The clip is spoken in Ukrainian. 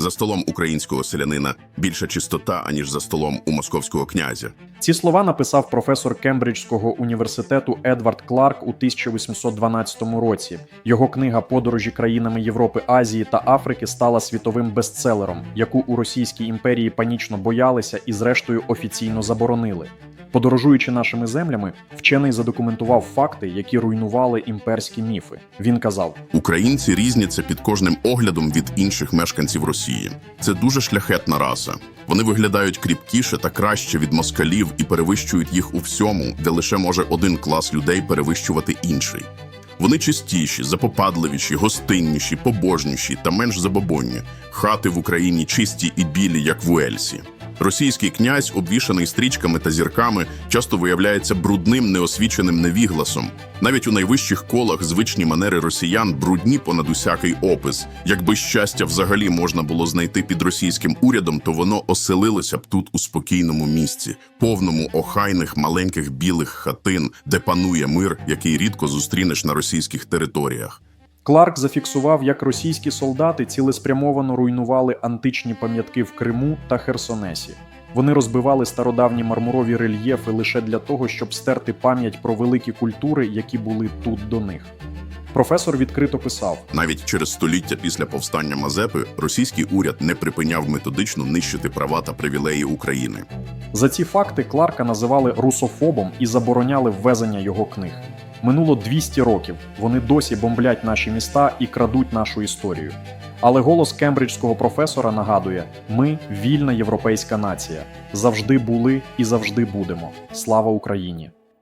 За столом українського селянина більша чистота, аніж за столом у московського князя. Ці слова написав професор Кембриджського університету Едвард Кларк у 1812 році. Його книга Подорожі країнами Європи, Азії та Африки стала світовим бестселером, яку у Російській імперії панічно боялися і, зрештою, офіційно заборонили. Подорожуючи нашими землями, вчений задокументував факти, які руйнували імперські міфи. Він казав: Українці різняться під кожним оглядом від інших мешканців Росії. Це дуже шляхетна раса. Вони виглядають кріпкіше та краще від москалів і перевищують їх у всьому, де лише може один клас людей перевищувати інший. Вони чистіші, запопадливіші, гостинніші, побожніші та менш забобонні. Хати в Україні чисті і білі, як в Уельсі. Російський князь, обвішаний стрічками та зірками, часто виявляється брудним, неосвіченим невігласом. Навіть у найвищих колах звичні манери росіян брудні понад усякий опис. Якби щастя взагалі можна було знайти під російським урядом, то воно оселилося б тут у спокійному місці, повному охайних маленьких білих хатин, де панує мир, який рідко зустрінеш на російських територіях. Кларк зафіксував, як російські солдати цілеспрямовано руйнували античні пам'ятки в Криму та Херсонесі. Вони розбивали стародавні мармурові рельєфи лише для того, щоб стерти пам'ять про великі культури, які були тут до них. Професор відкрито писав: Навіть через століття після повстання Мазепи російський уряд не припиняв методично нищити права та привілеї України. за ці факти Кларка називали русофобом і забороняли ввезення його книг. Минуло 200 років. Вони досі бомблять наші міста і крадуть нашу історію. Але голос кембриджського професора нагадує: ми вільна європейська нація. Завжди були і завжди будемо. Слава Україні!